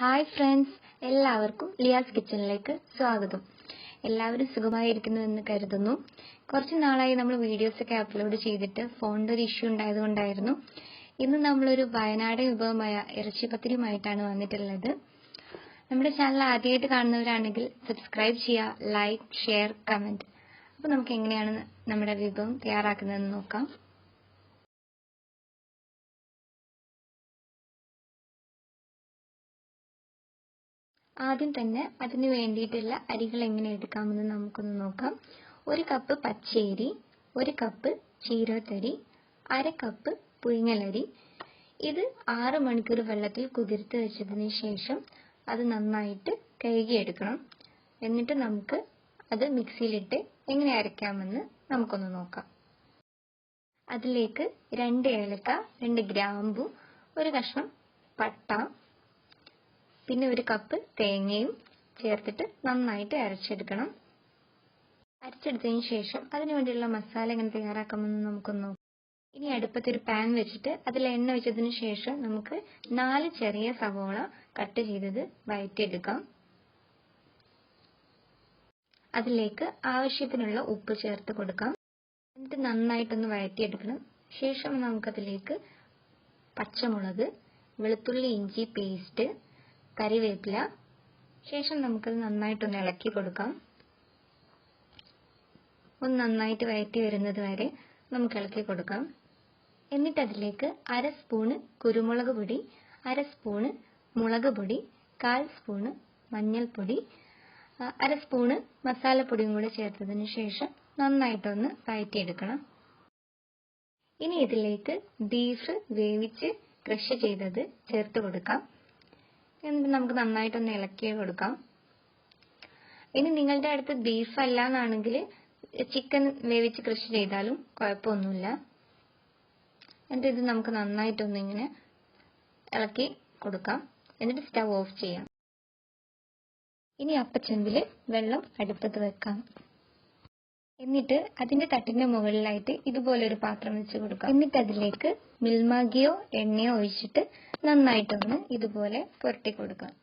Hi friends എല്ലാവർക്കും ലിയാസ് കിച്ചണിലേക്ക് സ്വാഗതം. എല്ലാവരും സുഖമായിരിക്കുന്നു എന്ന് കരുതുന്നു. കുറച്ച് നാളായി നമ്മൾ വീഡിയോസ് ഒക്കെ അപ്ലോഡ് ചെയ്തിട്ട് ഫോണിന്റെ ഒരു ഇഷ്യൂ ഉണ്ടായതുകൊണ്ടായിരുന്നു. ഇന്ന് നമ്മളൊരു വയനാട് വിഭവമായ ഇറച്ചിപ്പത്തിരിയുമായിട്ടാണ് വന്നിട്ടുള്ളത്. നമ്മുടെ ചാനൽ ആദ്യമായിട്ട് കാണുന്നവരാണെങ്കിൽ സബ്സ്ക്രൈബ് ചെയ്യുക ലൈക്ക് ഷെയർ കമന്റ് അപ്പോൾ നമുക്ക് എങ്ങനെയാണ് നമ്മുടെ വിഭവം തയ്യാറാക്കുന്നതെന്ന് നോക്കാം. ആദ്യം തന്നെ അതിന് വേണ്ടിയിട്ടുള്ള അരികൾ എങ്ങനെ എടുക്കാമെന്ന് നമുക്കൊന്ന് നോക്കാം. ഒരു കപ്പ് പച്ചരി ഒരു കപ്പ് ചീരത്തരി അര കപ്പ് പുഴുങ്ങലരി. ഇത് ആറ് മണിക്കൂർ വെള്ളത്തിൽ കുതിർത്ത് വെച്ചതിന് ശേഷം അത് നന്നായിട്ട് കഴുകിയെടുക്കണം. എന്നിട്ട് നമുക്ക് അത് മിക്സിയിലിട്ട് എങ്ങനെ അരയ്ക്കാമെന്ന് നമുക്കൊന്ന് നോക്കാം. അതിലേക്ക് രണ്ട് ഏലക്ക രണ്ട് ഗ്രാമ്പു ഒരു കഷ്ണം പട്ട പിന്നെ ഒരു കപ്പ് തേങ്ങയും ചേർത്തിട്ട് നന്നായിട്ട് അരച്ചെടുക്കണം. അരച്ചെടുത്തതിന് ശേഷം അതിനു വേണ്ടിയുള്ള മസാല എങ്ങനെ തയ്യാറാക്കാമെന്ന് നമുക്കൊന്ന് നോക്കാം. ഇനി അടുപ്പത്തൊരു പാൻ വെച്ചിട്ട് അതിൽ എണ്ണ വെച്ചതിന് ശേഷം നമുക്ക് നാല് ചെറിയ സവോള കട്ട് ചെയ്തത് വഴറ്റിയെടുക്കാം അതിലേക്ക് ആവശ്യത്തിനുള്ള ഉപ്പ് ചേർത്ത് കൊടുക്കാം. എന്നിട്ട് നന്നായിട്ടൊന്ന് വഴറ്റിയെടുക്കണം ശേഷം നമുക്കതിലേക്ക് പച്ചമുളക് വെളുത്തുള്ളി ഇഞ്ചി പേസ്റ്റ് കറിവേപ്പില ശേഷം നമുക്കത് നന്നായിട്ടൊന്ന് ഇളക്കി കൊടുക്കാം. ഒന്ന് നന്നായിട്ട് വഴറ്റി വരുന്നത് വരെ നമുക്ക് ഇളക്കി കൊടുക്കാം. എന്നിട്ട് അതിലേക്ക് അര സ്പൂണ് കുരുമുളക് പൊടി അര സ്പൂണ് മുളക് പൊടി കാൽ സ്പൂണ് മഞ്ഞൾപ്പൊടി അര സ്പൂണ് മസാലപ്പൊടിയും കൂടെ ചേർത്തതിന് ശേഷം നന്നായിട്ടൊന്ന് വഴറ്റിയെടുക്കണം ഇനി ഇതിലേക്ക് ബീഫ് വേവിച്ച് ക്രഷ് ചെയ്തത് ചേർത്ത് കൊടുക്കാം. എന്നിട്ട് നമുക്ക് നന്നായിട്ടൊന്ന് ഇളക്കി കൊടുക്കാം. ഇനി നിങ്ങളുടെ അടുത്ത് ബീഫ് അല്ല എന്നാണെങ്കിൽ ചിക്കൻ വേവിച്ച് കൃഷി ചെയ്താലും കുഴപ്പമൊന്നുമില്ല. എന്നിട്ട് ഇത് നമുക്ക് നന്നായിട്ടൊന്ന് ഇങ്ങനെ ഇളക്കി കൊടുക്കാം. എന്നിട്ട് സ്റ്റവ് ഓഫ് ചെയ്യാം. ഇനി അപ്പച്ചെമ്പിൽ വെള്ളം അടുപ്പത്ത് വെക്കാം. എന്നിട്ട് അതിന്റെ തട്ടിന്റെ മുകളിലായിട്ട് ഇതുപോലൊരു പാത്രം വെച്ച് കൊടുക്കാം എന്നിട്ട് അതിലേക്ക് മിൽമാഗിയോ എണ്ണയോ ഒഴിച്ചിട്ട് നന്നായിട്ടൊന്ന് ഇതുപോലെ പുരട്ടി കൊടുക്കാം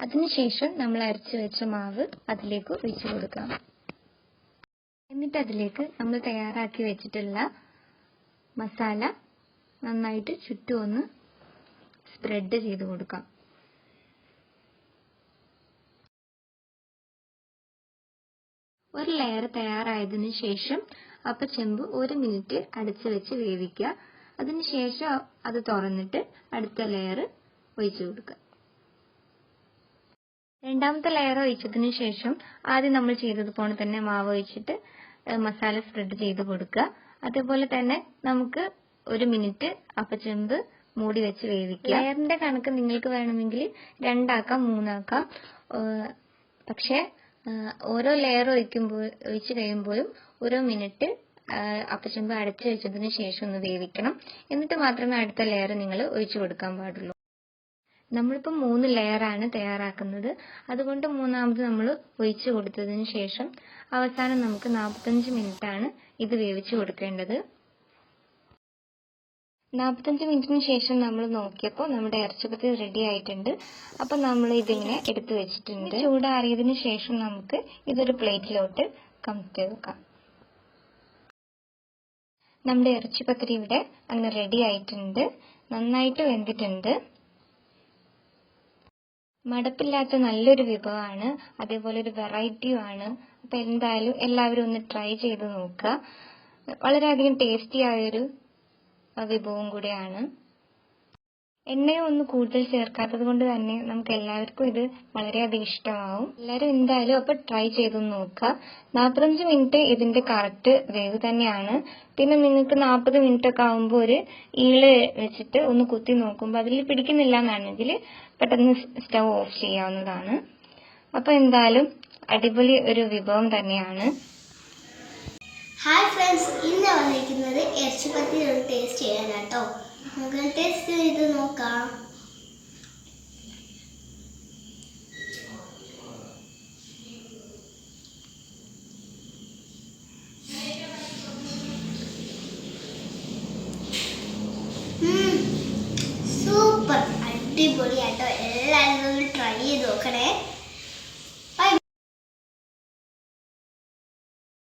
അതിനുശേഷം നമ്മൾ അരച്ചു വെച്ച മാവ് അതിലേക്ക് ഒഴിച്ചു കൊടുക്കാം എന്നിട്ട് അതിലേക്ക് നമ്മൾ തയ്യാറാക്കി വെച്ചിട്ടുള്ള മസാല നന്നായിട്ട് ചുറ്റും ഒന്ന് സ്പ്രെഡ് ചെയ്ത് കൊടുക്കാം. ഒരു ലെയർ തയ്യാറായതിനു ശേഷം അപ്പച്ചെമ്പ് ഒരു മിനിറ്റ് അടച്ചു വെച്ച് വേവിക്കുക. അതിനുശേഷം അത് തുറന്നിട്ട് അടുത്ത ലെയർ ഒഴിച്ചു കൊടുക്കുക. രണ്ടാമത്തെ ലെയർ ഒഴിച്ചതിന് ശേഷം ആദ്യം നമ്മൾ ചെയ്തതുപോലെ തന്നെ മാവ് ഒഴിച്ചിട്ട് മസാല സ്പ്രെഡ് ചെയ്ത് കൊടുക്കുക. അതേപോലെ തന്നെ നമുക്ക് ഒരു മിനിറ്റ് അപ്പച്ചെമ്പ് മൂടി വെച്ച് വേവിക്കുക ലെയറിന്റെ കണക്ക് നിങ്ങൾക്ക് വേണമെങ്കിൽ രണ്ടാക്കാം മൂന്നാക്കാം. പക്ഷേ ഓരോ ലെയർ ഒഴിക്കുമ്പോൾ ഒഴിച്ച് കഴിയുമ്പോഴും ഓരോ മിനിറ്റ് അപ്പച്ചമ്പ് അടച്ചു വെച്ചതിന് ശേഷം ഒന്ന് വേവിക്കണം. എന്നിട്ട് മാത്രമേ അടുത്ത ലെയർ നിങ്ങൾ ഒഴിച്ചു കൊടുക്കാൻ പാടുള്ളൂ. നമ്മളിപ്പോൾ മൂന്ന് ലെയറാണ് തയ്യാറാക്കുന്നത്. അതുകൊണ്ട് മൂന്നാമത് നമ്മൾ ഒഴിച്ചു കൊടുത്തതിന് ശേഷം അവസാനം നമുക്ക് നാൽപ്പത്തഞ്ച് മിനിറ്റാണ് ഇത് വേവിച്ചു കൊടുക്കേണ്ടത്. നാൽപ്പത്തഞ്ച് മിനിറ്റിന് ശേഷം നമ്മൾ നോക്കിയപ്പോൾ നമ്മുടെ ഇറച്ചിപ്പത്തി റെഡി ആയിട്ടുണ്ട്. അപ്പൊ നമ്മൾ ഇതിങ്ങനെ എടുത്തു വെച്ചിട്ടുണ്ട്. ചൂടാറിയതിന് ശേഷം നമുക്ക് ഇതൊരു പ്ലേറ്റിലോട്ട് കമത്തി വെക്കാം. നമ്മുടെ ഇറച്ചിപ്പത്തിരി ഇവിടെ അങ്ങ് റെഡി ആയിട്ടുണ്ട്. നന്നായിട്ട് വെന്തിട്ടുണ്ട്. മടുപ്പില്ലാത്ത നല്ലൊരു വിഭവമാണ്. അതേപോലെ ഒരു വെറൈറ്റിയും ആണ്. അപ്പൊ എന്തായാലും എല്ലാവരും ഒന്ന് ട്രൈ ചെയ്ത് നോക്കുക. വളരെയധികം ടേസ്റ്റി ആയൊരു വിഭവം കൂടിയാണ്. എണ്ണയും ഒന്ന് കൂടുതൽ ചേർക്കാത്തത് കൊണ്ട് തന്നെ നമുക്ക് എല്ലാവർക്കും ഇത് വളരെയധികം ഇഷ്ടമാവും. എല്ലാവരും എന്തായാലും അപ്പൊ ട്രൈ ചെയ്ത് നോക്കുക. നാൽപ്പത്തഞ്ച് മിനിറ്റ് ഇതിന്റെ കറക്റ്റ് വേവ് തന്നെയാണ്. പിന്നെ നിങ്ങൾക്ക് നാൽപ്പത് മിനിറ്റ് ഒക്കെ ആകുമ്പോൾ ഒരു ഈൾ വെച്ചിട്ട് ഒന്ന് കുത്തി നോക്കുമ്പോൾ അതിൽ പിടിക്കുന്നില്ല എന്നാണെങ്കിൽ പെട്ടെന്ന് സ്റ്റവ് ഓഫ് ചെയ്യാവുന്നതാണ്. അപ്പൊ എന്തായാലും അടിപൊളി ഒരു വിഭവം തന്നെയാണ്. ഹായ് ഫ്രണ്ട്സ് ഇറച്ചിപ്പത്തി നമുക്ക് ടേസ്റ്റ് ചെയ്യാൻ കേട്ടോ നമുക്ക് ടേസ്റ്റ് ചെയ്ത് നോക്കാം. സൂപ്പർ അടിപൊളിയാട്ടോ എല്ലാവരും ട്രൈ ചെയ്ത് നോക്കണേ.